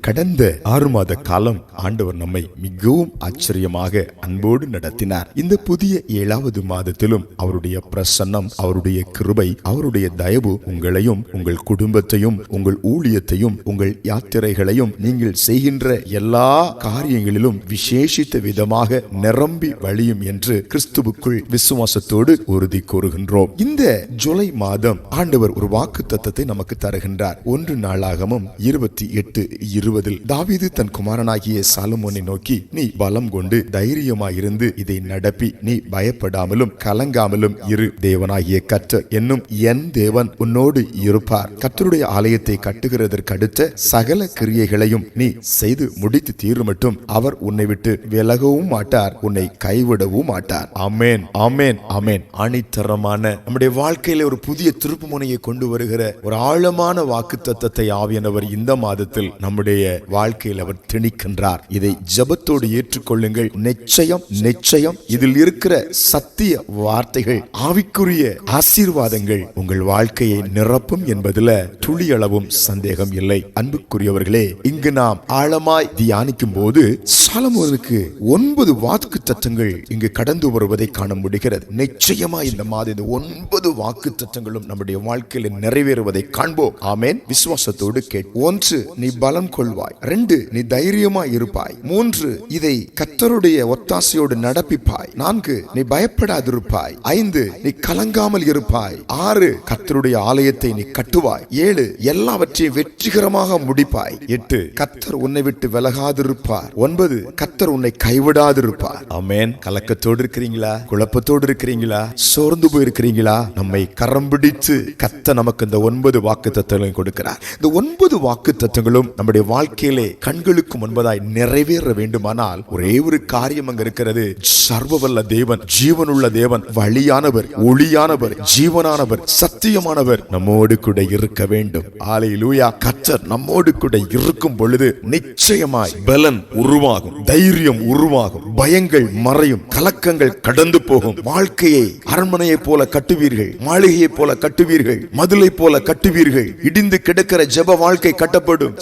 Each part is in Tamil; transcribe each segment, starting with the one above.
கடந்த ஆறு மாத காலம் ஆண்டவர் நம்மை மிகவும் ஆச்சரியமாக அன்போடு நடத்தினார். இந்த புதிய ஏழாவது மாதத்திலும் அவருடைய பிரசன்னம் அவருடைய கிருபை அவருடைய தயவு உங்களையும் உங்கள் குடும்பத்தையும் உங்கள் ஊழியத்தையும் உங்கள் யாத்திரைகளையும் நீங்கள் செய்கின்ற எல்லா காரியங்களிலும் விசேஷித்த விதமாக நிரம்பி வழியும் என்று கிறிஸ்துவுக்குள் விசுவாசத்தோடு உறுதி கூறுகின்றோம். இந்த ஜூலை மாதம் ஆண்டவர் ஒரு வாக்கு தத்துவத்தை நமக்கு தருகின்றார். ஒன்று நாளாகமும் இருபத்தி எட்டு இருபதில் தாவீது தன் குமாரனாகிய சாலுமோனை நோக்கி நீ பலம் கொண்டு தைரியமாயிருந்து இதை நடப்பி. நீ பயப்படாமலும் கலங்காமலும் இரு. தேவனாகிய கற்ற என்னும் என் தேவன் உன்னோடு இருப்பார். கற்றருடைய ஆலயத்தை கட்டுகிறதற்கு அடுத்த சகல கிரியைகளையும் நீ செய்து முடித்து தீருமட்டும். அவர் உன்னை விட்டு விலகவும் மாட்டார். உன்னை கைவிடவும் மாட்டார். அமேன் அமேன் அமேன் அணித்தரமான நம்முடைய வாழ்க்கையில ஒரு புதிய திருப்பு முனையை கொண்டு வருகிற ஒரு ஆழமான வாக்கு தத்தத்தை ஆவியானவர் இந்த மாதத்தில் நம்முடைய வாழ்க்கையில் அவர் திணிக்கின்றார். இதை ஜெபத்தோடு ஏற்றுக்கொள்ளுங்கள். நிச்சயம் நிச்சயம் இதில் இருக்கிற சத்திய வார்த்தைகள் ஆவிக்குரிய ஆசீர்வாதங்கள் உங்கள் வாழ்க்கையை நிரப்பும் என்பதில் துளியளவும் சந்தேகம் இல்லை. அன்புக்குரியவர்களே இங்கு நாம் ஆழமாய் தியானிக்கும் போது சாலமோனுக்கு ஒன்பது வாக்கு தத்தங்கள் இங்கு கடந்து வருவதை காண முடிகிறது. நிச்சயமா இந்த மாதம் இந்த ஒன்பது வாக்கு தத்தங்களும் நம்முடைய வாழ்க்கையில் நிறைவேறுவதை காண்போம். ஆமேன். விசுவாசத்தோடு கேட். ஒன்று நீ பலம் கொள்வாய். ரெண்டு நீ தைரியமா இருப்பாய். மூன்று இதை கத்தருடைய ஒத்தாசையோடு நடப்பிப்பாய். நான்கு நீ பயப்படாதிருப்பாய். ஐந்து நீ கலங்காமல் இருப்பாய். ஆறு கத்தருடைய ஆலயத்தை நீ கட்டுவாய். ஏழு எல்லாவற்றையும் வெற்றிகரமாக முடிப்பாய். எட்டு கத்தர் உன்னை விட்டு விலகாதிருப்பார். ஒன்பது கத்தர் உன்னை கைவிடாதிருப்பார். அமேன் கலக்கத்தோடு இருக்கிறீங்களா? குழப்பத்தோடு இருக்கிறீங்களா? சோர்ந்து போயிருக்கிறீங்களா? நம்மை கரம் பிடித்து கத்த நமக்கு இந்த ஒன்பது வாக்கு தத்துவங்களையும் கொடுக்கிறார். இந்த ஒன்பது வாக்கு தத்துவங்களும் நம்முடைய வாழ்க்கையிலே கண்களுக்கு முன்பதாய் நிறைவேற வேண்டுமானால் ஒரே ஒரு காரியம் அங்க இருக்கிறது. சர்வவல்ல தேவன் ஜீவனுள்ள தேவன் வழியானவர் ஒளியானவர் ஜீவனானவர் சத்தியமானவர் நம்மோடு கூட இருக்க வேண்டும். ஆலை லூயா கச்சர் நம்மோடு கூட இருக்கும் பொழுது நிச்சயமாய் பலன் உருவாகும் தைரியம் உருவாகும் பயங்கள் மறையும் கலக்கங்கள் கடந்து போகும். வாழ்க்கையை அரண்மனையை போல கட்டுவீர்கள் மாளிகையை போல கட்டுவீர்கள் மதுளை போல கட்டுவீர்கள். இடிந்து கிடக்கிற ஜெப வாழ்க்கை கட்டப்படும்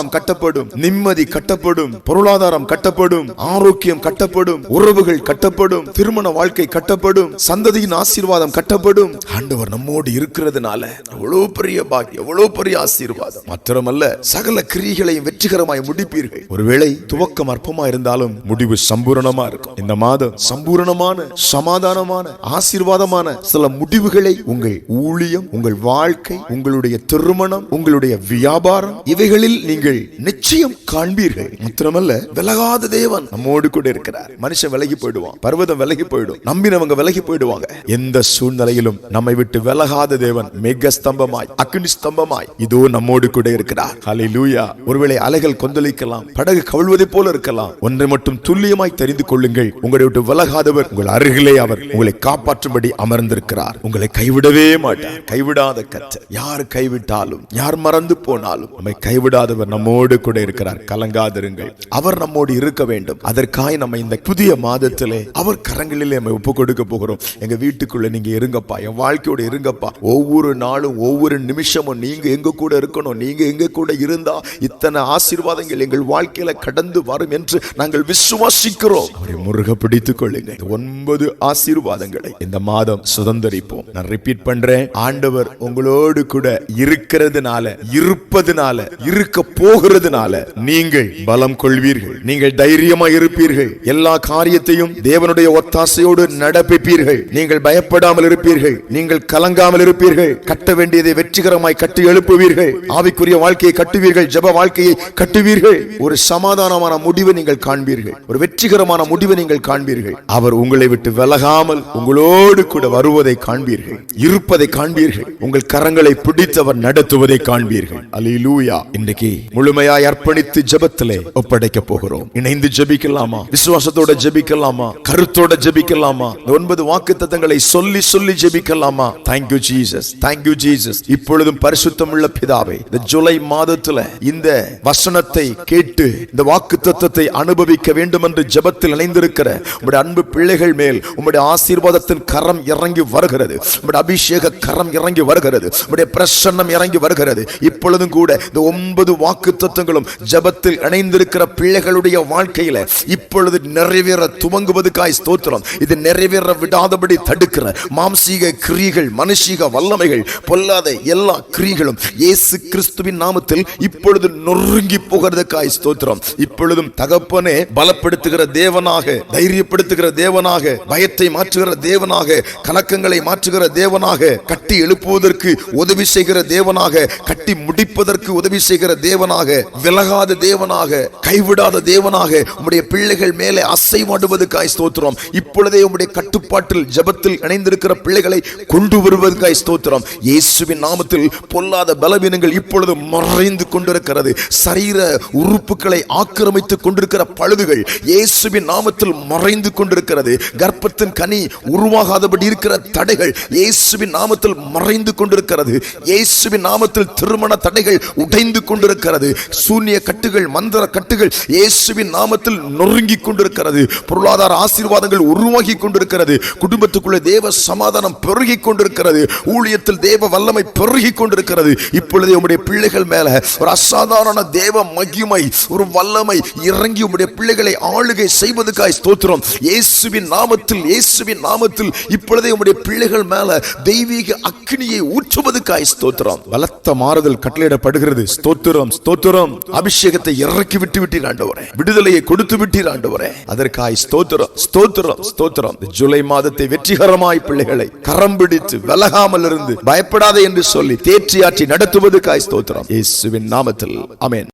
சமாதானம் கட்டப்படும் நிம்மதி கட்டப்படும் பொருளாதாரம் கட்டப்படும் ஆரோக்கியம் கட்டப்படும் உறவுகள் கட்டப்படும் திருமண வாழ்க்கை கட்டப்படும் சந்ததியின் ஆசீர்வாதம் கட்டப்படும். ஆண்டவர் நம்மோடு இருக்கிறதுனால எவ்வளவு பெரிய பாக்கி எவ்வளவு பெரிய ஆசீர்வாதம். மாத்திரமல்ல சகல கிரியைகளையும் வெற்றிகரமாய் முடிப்பீர்கள். ஒருவேளை துவக்கம் அற்பமா இருந்தாலும் முடிவு சம்பூரணமா இருக்கும். இந்த மாதம் சம்பூரணமான சமாதானமான ஆசீர்வாதமான சில முடிவுகளை உங்கள் ஊழியம் உங்கள் வாழ்க்கை உங்களுடைய திருமணம் உங்களுடைய வியாபாரம் இவைகளில் நீங்கள் நிச்சயம் காண்பீர்கள். மாத்திரமல்ல விலகாத தேவன் நம்மோடு கூட இருக்கிறார். மனுஷன் விலகி போயிடுவான். பர்வதம் விலகி போயிடும். நம்பினவங்க விலகி போயிடுவாங்க. எந்த சூழ்நிலையிலும் நம்மை விட்டு விலகாத தேவன் மேக ஸ்தம்பமாய் அக்னி ஸ்தம்பமாய் இதோ நம்மோடு கூட இருக்கிறார். ஹalleluya ஒருவேளை அலைகள் கொந்தளிக்கலாம் படகு கவிழ்வதை போல இருக்கலாம். ஒன்றை மட்டும் துல்லியமாய் தெரிந்து கொள்ளுங்கள். உங்களை விட்டு விலகாதவர் உங்கள் அருகிலே அவர் உங்களை காப்பாற்றும்படி அமர்ந்திருக்கிறார். உங்களை கைவிடவே மாட்டார். கைவிடாத கத்தர் யார் கைவிட்டாலும் யார் மறந்து போனாலும் நம்மை கைவிடாதவர் நம்மோடு கூட இருக்கிறார். கலங்காதிருங்கள். அவர் நம்மோடு இருக்க வேண்டும். அதற்காக நம்ம இந்த புதிய மாதத்திலே அவர் கரங்களிலே நம்ம ஒப்பு கொடுக்க போகிறோம். எங்க வீட்டுக்குள்ள நீங்க இருங்கப்பா. என் வாழ்க்கையோட இருங்கப்பா. ஒவ்வொரு நாளும் ஒவ்வொரு நிமிஷமும் நீங்க எங்க கூட இருக்கணும் நீங்க எங்க கூட இருந்தா இத்தனை ஆசீர்வாதங்கள் எங்கள் வாழ்க்கையில கடந்து வரும் என்று நாங்கள் விசுவாசிக்கிறோம். அவரை முருக பிடித்துக் கொள்ளுங்க ஒன்பது ஆசீர்வாதங்களை இந்த மாதம் சுதந்திரிப்போம். நான் ரிப்பீட் பண்றேன். ஆண்டவர் உங்களோடு கூட இருக்கிறதுனால இருப்பதுனால இருக்க போகிறதுனால நீங்கள் பலம் கொள்வீர்கள். நீங்கள் தைரியமா இருப்பீர்கள். எல்லா காரியத்தையும் தேவனுடைய ஒத்தாசையோடு நடப்பிப்பீர்கள். நீங்கள் பயப்படாமல் இருப்பீர்கள். நீங்கள் கலங்காமல் இருப்பீர்கள். கட்ட வேண்டியதை வெற்றிகரமாய் கட்டி எழுப்புவீர்கள். ஆவிக்குரிய வாழ்க்கையை கட்டுவீர்கள். ஜப வாழ்க்கையை கட்டுவீர்கள். ஒரு சமாதானமான முடிவை நீங்கள் காண்பீர்கள். ஒரு வெற்றிகரமான முடிவை நீங்கள் காண்பீர்கள். அவர் உங்களை விட்டு விலகாமல் உங்களோடு கூட வருவதை காண்பீர்கள். இருப்பதை காண்பீர்கள். உங்கள் கரங்களை பிடித்தவர் நடத்துவதை காண்பீர்கள். அலிலூயா இன்றைக்கு முழுமையாய் அர்ப்பணித்து ஜெபத்திலே ஒப்படைக்க போகிறோம். இணைந்து ஜெபிக்கலாமா? விசுவாசத்தோட ஜெபிக்கலாமா? கருத்தோட ஜெபிக்கலாமா? ஒன்பது வாக்கு தத்தங்களை சொல்லி சொல்லி ஜெபிக்கலாமா? தேங்க்யூ ஜீசஸ் தேங்க்யூ ஜீசஸ் இப்பொழுதும் பரிசுத்தம் உள்ள பிதாவை இந்த ஜூலை மாதத்துல இந்த வசனத்தை கேட்டு இந்த வாக்கு தத்தத்தை அனுபவிக்க வேண்டும் என்று ஜெபத்தில் இணைந்திருக்கிற உங்களுடைய அன்பு பிள்ளைகள் மேல் உங்களுடைய ஆசீர்வாதத்தின் கரம் இறங்கி வருகிறது. உங்களுடைய அபிஷேக கரம் இறங்கி வருகிறது. உங்களுடைய பிரசன்னம் இறங்கி வருகிறது. இப்பொழுதும் கூட இந்த ஒன்பது வாக்கு வாக்கு ஜபத்தில் இணைந்திருக்கிற பிள்ளைகளுடைய வாழ்க்கையில இப்பொழுது நிறைவேற துவங்குவதுக்காய் ஸ்தோத்திரம். இது நிறைவேற விடாதபடி தடுக்கிற மாம்சீக கிரியைகள் மனுஷீக வல்லமைகள் பொல்லாத எல்லா கிரியைகளும் இயேசு கிறிஸ்துவின் நாமத்தில் இப்பொழுது நொறுங்கி போகிறதுக்காய் ஸ்தோத்திரம். இப்பொழுதும் தகப்பனே பலப்படுத்துகிற தேவனாக தைரியப்படுத்துகிற தேவனாக பயத்தை மாற்றுகிற தேவனாக கலக்கங்களை மாற்றுகிற தேவனாக கட்டி எழுப்புவதற்கு உதவி செய்கிற தேவனாக கட்டி முடிப்பதற்கு உதவி செய்கிற தேவனாக தேவனாக விலகாத தேவனாக கைவிடாத தேவனாக உம்முடைய பிள்ளைகள் மேலே அசைவாடுவதற்காய் ஸ்தோத்திரம். இப்பொழுதே உம்முடைய கட்டுப்பாட்டில் ஜபத்தில் இணைந்திருக்கிற பிள்ளைகளை கொண்டு வருவதற்காய் ஸ்தோத்திரம். இயேசுவின் நாமத்தில் பொல்லாத பலவீனங்கள் இப்பொழுது மறைந்து கொண்டிருக்கிறது. சரீர உறுப்புகளை ஆக்கிரமித்துக் கொண்டிருக்கிற பழுதுகள் இயேசுவின் நாமத்தில் மறைந்து கொண்டிருக்கிறது. கர்ப்பத்தின் கனி உருவாகாதபடி இருக்கிற தடைகள் இயேசுவின் நாமத்தில் மறைந்து கொண்டிருக்கிறது. இயேசுவின் நாமத்தில் திருமண தடைகள் உடைந்து கொண்டிருக்கிறது. சூன்ய கட்டுகள் மந்திர கட்டுகள் இயேசுவின் நாமத்தில் நொறுங்கி கொண்டிருக்கிறது. பொருளாதார ஆசீர்வாதங்கள் உருவாகி கொண்டிருக்கிறது. குடும்பத்துக்குள்ளே தேவ சமாதானம் பெருகி கொண்டிருக்கிறது. ஊழியத்தில் தேவ வல்லமை பெருகி கொண்டிருக்கிறது. இப்பொழுதே உம்முடைய பிள்ளைகள் மேல ஒரு அசாதாரண தேவ மகிமை ஒரு வல்லமை இறங்கி உம்முடைய பிள்ளைகளை ஆளுகை செய்வதற்காய் ஸ்தோத்திரம். இயேசுவின் நாமத்தில் இயேசுவின் நாமத்தில் இப்பொழுதே உம்முடைய பிள்ளைகள் மேல தெய்வீக அக்னியை ஊற்றுவதற்காய் ஸ்தோத்திரம். பலத்த மாறுதல் கட்டளையிடப்படுகிறது. ஸ்தோத்திரம் ஸ்தோத்திரம். அபிஷேகத்தை இறக்கி விட்டு விட்டீர் ஆண்டவரே. விடுதலையை கொடுத்து விட்டீர் ஆண்டவரே. அதற்காய் ஸ்தோத்திரம் ஸ்தோத்திரம் ஸ்தோத்திரம். ஜூலை மாதத்தை வெற்றிகரமாய் பிள்ளைகளை கரம் பிடித்து விலகாமல் இருந்து பயப்படாதே என்று சொல்லி தேற்றியாற்றி நடத்துவதற்காய் ஸ்தோத்திரம். இயேசுவின் நாமத்தில். அமேன்